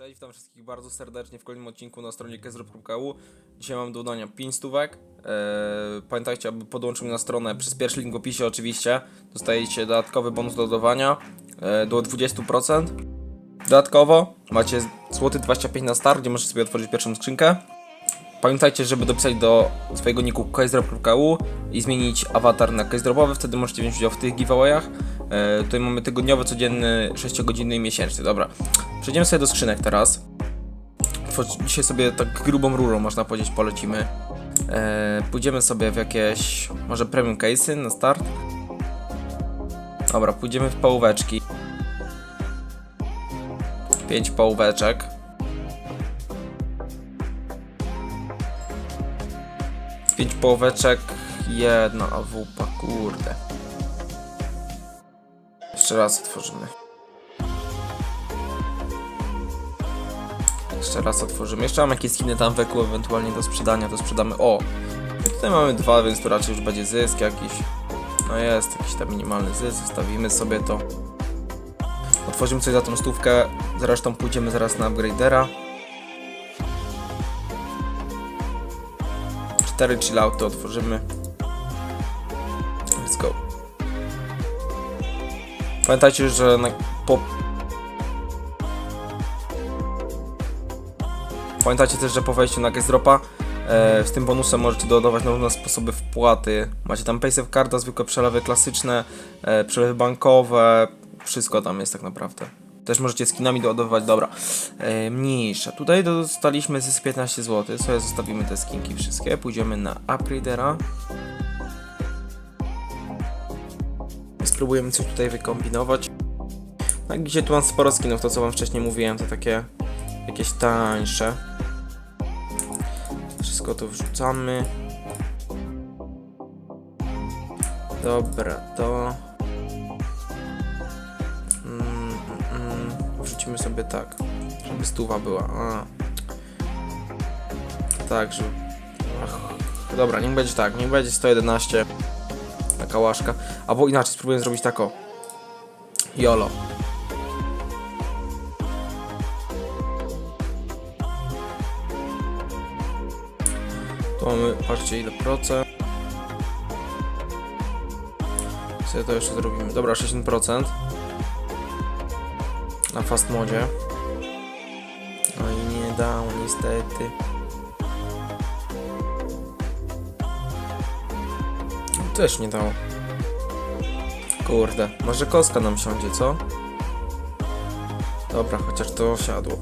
Cześć, witam wszystkich bardzo serdecznie w kolejnym odcinku na stronie kezrop.eu. Dzisiaj mam do dodania 5 stówek. Eee, pamiętajcie, aby podłączyć na stronę przez pierwszy link w opisie oczywiście. Dostajecie dodatkowy bonus do dodawania e, do 20%. Dodatkowo macie złoty 25 na start, gdzie możecie sobie otworzyć pierwszą skrzynkę. Pamiętajcie, żeby dopisać do swojego niku kezrop.eu i zmienić awatar na kezropowy, wtedy możecie wziąć udział w tych giveawayach. E, tutaj mamy tygodniowy, codzienny, 6-godzinny i miesięczny. Dobra, przejdziemy sobie do skrzynek teraz. Dzisiaj sobie tak grubą rurą, można powiedzieć, polecimy. E, pójdziemy sobie w jakieś, może premium case'y na start. Dobra, pójdziemy w połóweczki. 5 połóweczek. Pięć połóweczek, jedna AWP, kurde. Jeszcze raz otworzymy. Jeszcze raz otworzymy. Jeszcze mam jakieś skiny tam wekół ewentualnie do sprzedania, to sprzedamy. O! Tutaj mamy dwa, więc to raczej już będzie zysk jakiś. No jest, jakiś tam minimalny zysk, zostawimy sobie to. Otworzymy coś za tą stówkę, zresztą pójdziemy zaraz na upgradera. 4 chillouty otworzymy. Let's go. Pamiętajcie, że na, po... Pamiętajcie też, że po wejściu na Gazdropa e, z tym bonusem możecie dodawać nowe sposoby wpłaty. Macie tam paysafe carda, zwykłe przelewy klasyczne, e, przelewy bankowe, wszystko tam jest tak naprawdę. Też możecie skinami doładowywać, dobra. E, mniejsza. Tutaj dostaliśmy zysk 15 zł. Sobie zostawimy te skinki wszystkie. Pójdziemy na upgradera. Spróbujemy coś tutaj wykombinować. No, gdzie tu mam sporo skinów, to co wam wcześniej mówiłem, to takie jakieś tańsze. Wszystko to wrzucamy. Dobra, to... Mm, mm, mm. Wrzucimy sobie tak, żeby stuwa była. A. Tak, żeby... Ach. Dobra, niech będzie tak, niech będzie 111. Taka łaszka. Albo inaczej, spróbuję zrobić tako. YOLO. Mamy, patrzcie ile procent. Sobie to jeszcze zrobimy. Dobra, 60%. Na fast modzie. No i nie dało niestety. Też nie dało. Kurde, może koska nam siądzie, co? Dobra, chociaż to siadło.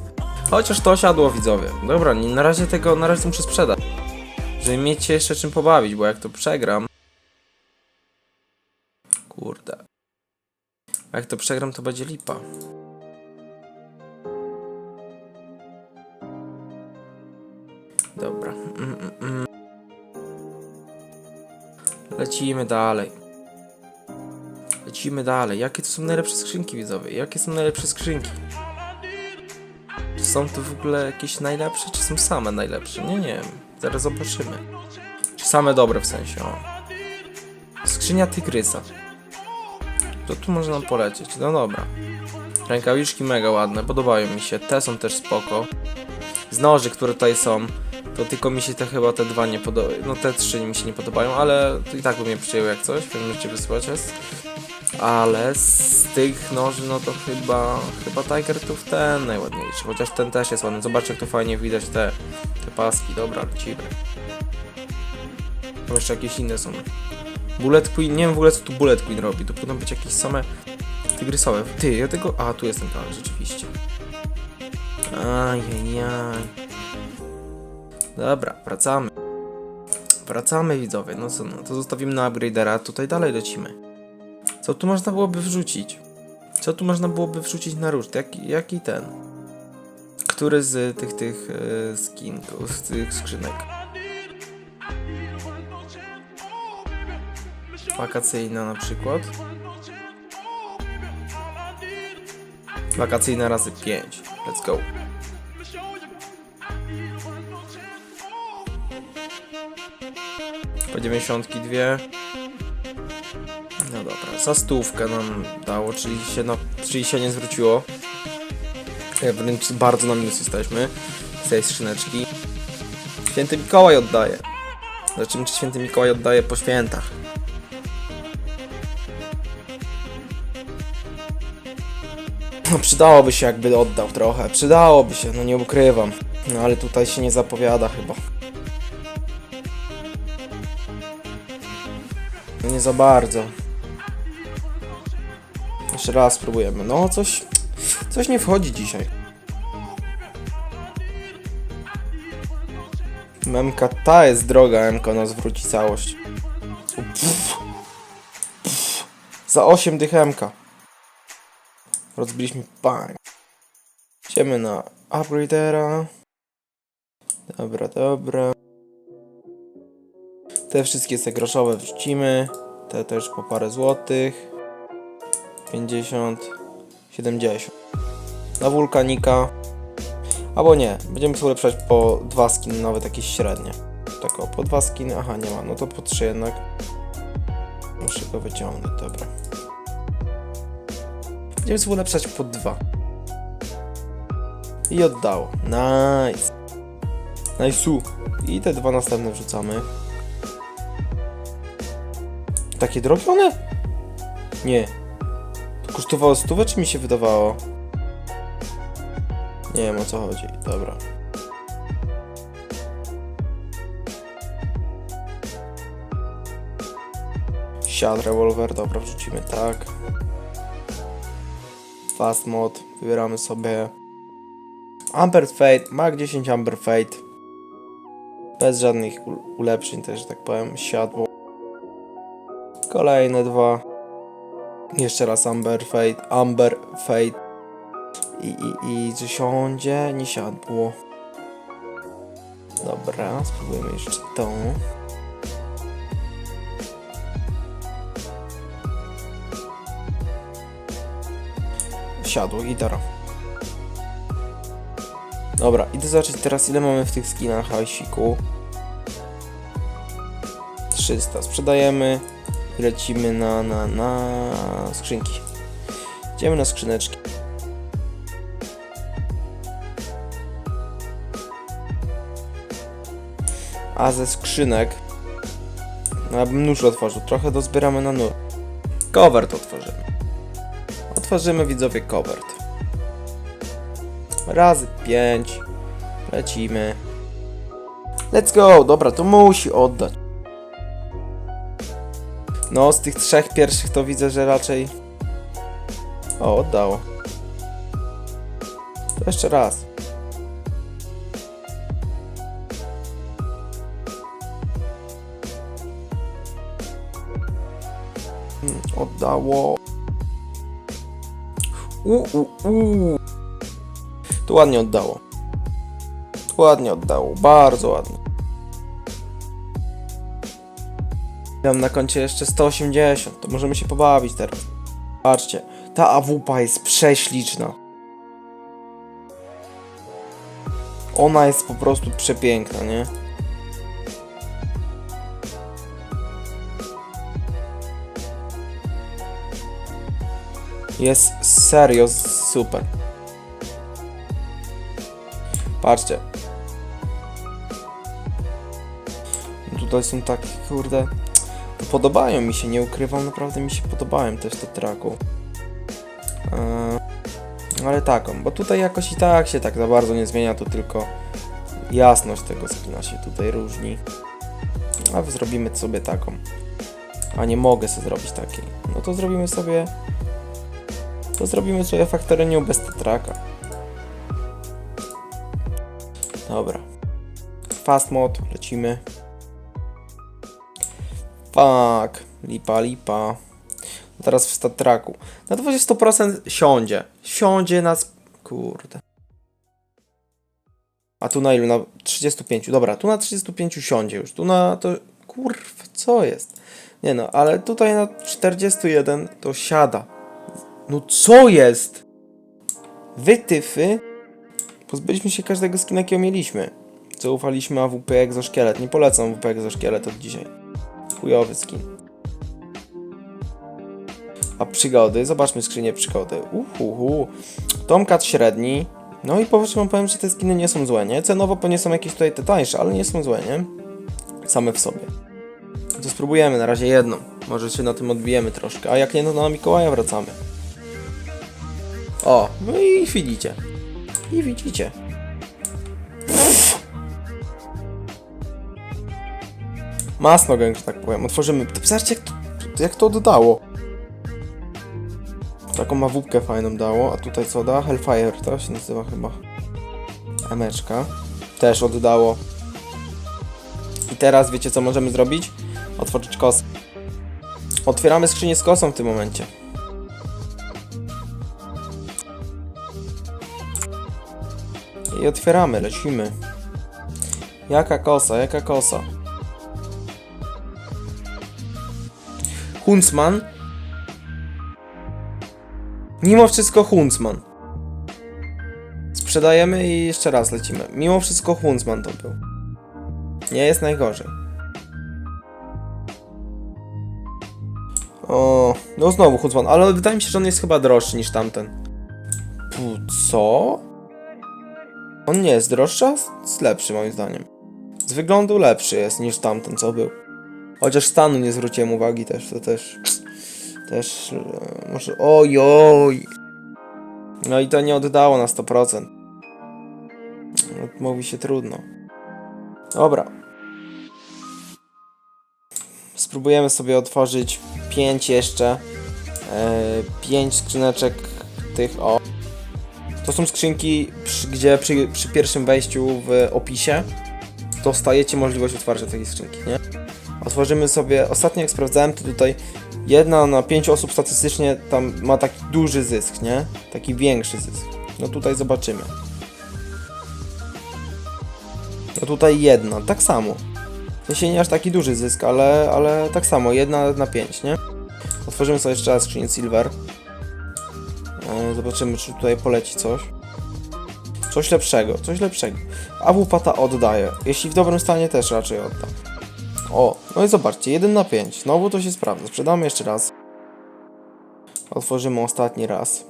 Chociaż to siadło, widzowie. Dobra, na razie tego, na razie muszę sprzedać. Żeby mieć się jeszcze czym pobawić, bo jak to przegram... Kurde. Jak to przegram, to będzie lipa. Dobra. Mm, mm, mm. Lecimy dalej. Lecimy dalej. Jakie to są najlepsze skrzynki, widzowie? Jakie są najlepsze skrzynki? Czy są to w ogóle jakieś najlepsze, czy są same najlepsze? Nie, nie wiem. Zaraz zobaczymy. Czy same dobre w sensie, o. Skrzynia tygrysa. To tu można nam polecieć. No dobra. Rękawiczki mega ładne, podobają mi się. Te są też spoko. Z noży, które tutaj są, to tylko mi się te chyba te dwa nie podobają. No te trzy mi się nie podobają, ale to i tak bym je przyjął jak coś. Że cię wysłać jest. Ale z tych noży, no to chyba, chyba Tiger to w ten najładniejszy. Chociaż ten też jest ładny. Zobaczcie, jak tu fajnie widać te, te paski. Dobra, lecimy. Tam jeszcze jakieś inne są. Bullet Queen, nie wiem w ogóle co tu Bullet Queen robi. To powinno być jakieś same tygrysowe. Ty, ja tego... A, tu jest ten plan, rzeczywiście. Ajajaj. Dobra, wracamy. Wracamy widzowie, no co, no to zostawimy na upgradera, tutaj dalej lecimy. Co tu można byłoby wrzucić? Co tu można byłoby wrzucić na ruszt? Jaki, jaki ten? Który z tych, tych e, skinków, z tych skrzynek? Wakacyjna na przykład. Wakacyjna razy 5. Let's go. Po 92. No dobra, za stówkę nam dało, czyli się, no, czyli się nie zwróciło. Ja wręcz bardzo na minus jesteśmy z tej skrzyneczki. Święty Mikołaj oddaje. Zobaczymy, czy święty Mikołaj oddaje po świętach. No przydałoby się jakby oddał trochę, przydałoby się, no nie ukrywam. No ale tutaj się nie zapowiada chyba. No nie za bardzo. Jeszcze raz spróbujemy. No coś, coś nie wchodzi dzisiaj. Memka ta jest droga, Emko nas wróci całość. Pff. Pff. Za 8 dych Emka. Rozbiliśmy bang. Idziemy na upgradera. Dobra, dobra. Te wszystkie te groszowe wrzucimy. Te też po parę złotych. 50, 70. Na wulkanika. Albo nie, będziemy sobie ulepszać po dwa skiny, nawet jakieś średnie. Tak o, po dwa skiny, aha nie ma, no to po trzy jednak. Muszę go wyciągnąć, dobra. Będziemy sobie ulepszać po dwa. I oddało. Nice. Nice. I te dwa następne wrzucamy. Takie drogie one? Nie. To kosztowało stówę, czy mi się wydawało? Nie wiem o co chodzi. Dobra. Siad rewolwer, dobra, wrzucimy tak. Fast mod, wybieramy sobie Amber Fate, Mag 10 Amber Fate. Bez żadnych ul- ulepszeń też, tak powiem, siadło. Kolejne dwa. Jeszcze raz Amber Fate, Amber Fate. I, i, i czy siądzie? Nie siadło. Dobra, spróbujemy jeszcze tą. Siadło, gitara. Dobra, idę zobaczyć teraz ile mamy w tych skinach hajsiku. 300 sprzedajemy lecimy na, na, na skrzynki. Idziemy na skrzyneczki. A ze skrzynek no, abym nóż otworzył. Trochę dozbieramy na nóż. Covert otworzymy. Otworzymy widzowie covert. Razy 5. Lecimy. Let's go! Dobra, to musi oddać. No, z tych trzech pierwszych to widzę, że raczej... O, oddało. To jeszcze raz. Oddało. U, u, u. To ładnie oddało. Ładnie oddało. Bardzo ładnie. Mam na koncie jeszcze 180. To możemy się pobawić teraz. Patrzcie. Ta AWP jest prześliczna. Ona jest po prostu przepiękna, nie? Jest serio super. Patrzcie. Tutaj są takie, kurde. Podobają mi się, nie ukrywam, naprawdę mi się podobają też te traku. Eee, ale taką, bo tutaj jakoś i tak się tak za bardzo nie zmienia, to tylko jasność tego skina się tutaj różni. A zrobimy sobie taką. A nie mogę sobie zrobić takiej. No to zrobimy sobie to zrobimy sobie faktorynią bez tetraka. Dobra. Fast mod, lecimy. Fuck. Lipa, lipa. Teraz w statraku. Na 20% siądzie. Siądzie nas... Kurde. A tu na ilu? Na 35. Dobra, tu na 35 siądzie już. Tu na to... Kurwa, co jest? Nie no, ale tutaj na 41 to siada. No co jest? Wytyfy? Pozbyliśmy się każdego skina, jakiego mieliśmy. Co ufaliśmy AWP Exoszkielet. Nie polecam AWP Exoszkielet od dzisiaj. Chujowy skin. A przygody? Zobaczmy skrzynię przygody. Uhuhu. Tomcat średni. No i powiedzmy wam powiem, że te skiny nie są złe, nie? Cenowo pewnie są jakieś tutaj te tańsze, ale nie są złe, nie? Same w sobie. To spróbujemy na razie jedną. Może się na tym odbijemy troszkę. A jak nie, no to na Mikołaja wracamy. O, no i widzicie. I widzicie. Masno gang, tak powiem. Otworzymy. Zobaczcie, jak to, jak to oddało. Taką mawupkę fajną dało. A tutaj co da? Hellfire, to się nazywa chyba. Emeczka. Też oddało. I teraz wiecie co możemy zrobić? Otworzyć kosę. Otwieramy skrzynię z kosą w tym momencie. I otwieramy, lecimy. Jaka kosa, jaka kosa? Huntsman. Mimo wszystko Huntsman. Sprzedajemy i jeszcze raz lecimy. Mimo wszystko Huntsman to był. Nie jest najgorzej. O, no znowu Huntsman, ale wydaje mi się, że on jest chyba droższy niż tamten. Pu, co? On nie jest droższy, a jest lepszy moim zdaniem. Z wyglądu lepszy jest niż tamten, co był. Chociaż stanu nie zwróciłem uwagi też, to też... Też... e, Może... Ojoj! No i to nie oddało na 100%. No, Mówi się trudno. Dobra. Spróbujemy sobie otworzyć 5 jeszcze. 5 skrzyneczek tych o. To są skrzynki, przy, gdzie przy, przy pierwszym wejściu w opisie dostajecie możliwość otwarcia takiej skrzynki, nie? Otworzymy sobie, ostatnio jak sprawdzałem, to tutaj jedna na 5 osób statystycznie tam ma taki duży zysk, nie? Taki większy zysk. No tutaj zobaczymy. No tutaj jedna, tak samo. W sensie nie aż taki duży zysk, ale, ale tak samo, jedna na 5, nie? Otworzymy sobie jeszcze raz skrzynię Silver. E, Zobaczymy, czy tutaj poleci coś. Coś lepszego, coś lepszego. A łopata oddaje. Jeśli w dobrym stanie też raczej odda. O, no i zobaczcie, 1 na 5. Znowu to się sprawdza. Sprzedamy jeszcze raz. Otworzymy ostatni raz.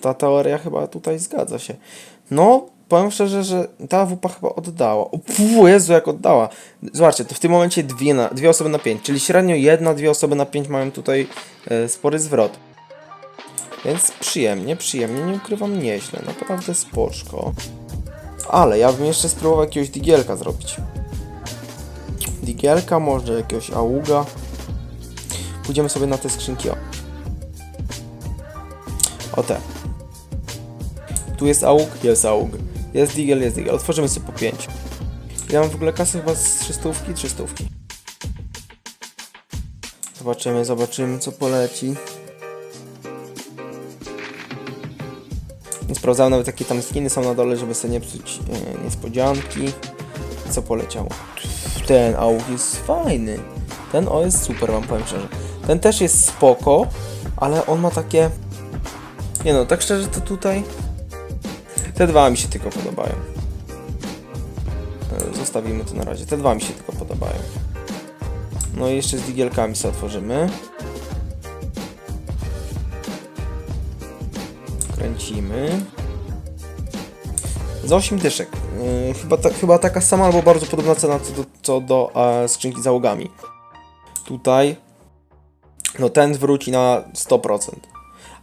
Ta teoria chyba tutaj zgadza się. No, powiem szczerze, że ta wupa chyba oddała. O pu, Jezu, jak oddała. Zobaczcie, to w tym momencie dwie, na, dwie osoby na 5, czyli średnio jedna, dwie osoby na 5 mają tutaj e, spory zwrot. Więc przyjemnie, przyjemnie, nie ukrywam, nieźle. Naprawdę spoczko. Ale ja bym jeszcze spróbował jakiegoś digielka zrobić. Digielka, może jakiegoś auga. Pójdziemy sobie na te skrzynki. O, o te. Tu jest aug, jest aug. Jest digiel, jest digiel. Otworzymy sobie po 5. Ja mam w ogóle kasę chyba z 300, 300. Zobaczymy, zobaczymy co poleci. Nie sprawdzałem nawet jakie tam skiny są na dole, żeby sobie nie psuć e, niespodzianki. Co poleciało? Ten auk jest fajny. Ten o jest super, wam powiem szczerze. Ten też jest spoko, ale on ma takie... Nie no, tak szczerze to tutaj... Te dwa mi się tylko podobają. E, Zostawimy to na razie. Te dwa mi się tylko podobają. No i jeszcze z digielkami sobie otworzymy. Kręcimy. Za 8 dyszek. Yy, chyba, ta, chyba taka sama albo bardzo podobna cena co do, co do e, skrzynki załogami. Tutaj. No ten zwróci na 100%.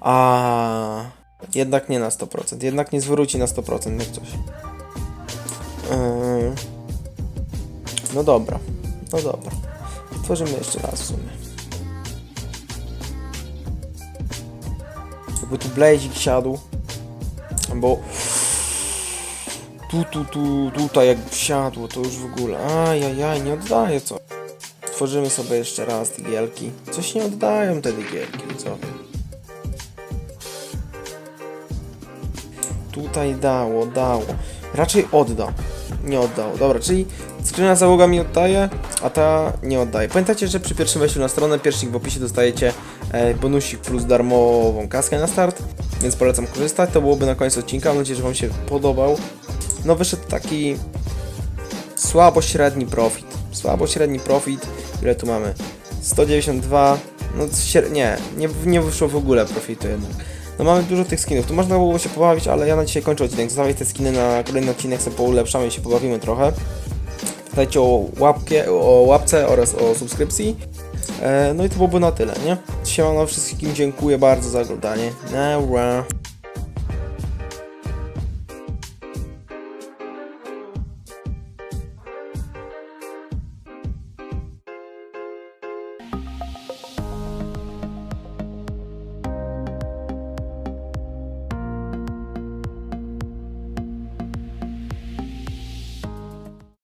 A jednak nie na 100%. Jednak nie zwróci na 100% jak coś. Yy, no dobra. No dobra. Otworzymy jeszcze raz w sumie. Jakby tu blazik siadł. Bo tu, tu, tu, tutaj jak siadło, to już w ogóle. Ajajaj, nie oddaje co. Tworzymy sobie jeszcze raz digielki. Coś nie oddają te digielki, co Tutaj dało, dało. Raczej odda. Nie oddało. Dobra, czyli skrzynia załoga mi oddaje, a ta nie oddaje. Pamiętajcie, że przy pierwszym wejściu na stronę, pierwszych w opisie dostajecie e, bonusik plus darmową kaskę na start, więc polecam korzystać. To byłoby na koniec odcinka. Mam nadzieję, że Wam się podobał. No wyszedł taki słabo średni profit. Słabo średni profit. Ile tu mamy? 192. No nie, nie, nie wyszło w ogóle profitu jednak. No mamy dużo tych skinów, tu można było się pobawić, ale ja na dzisiaj kończę odcinek. Zostawię te skiny na kolejny odcinek, sobie poulepszamy i się pobawimy trochę. Pamiętajcie o, łapkie, o łapce oraz o subskrypcji. E, no i to byłoby na tyle, nie? Siemano wszystkim, dziękuję bardzo za oglądanie. Nara.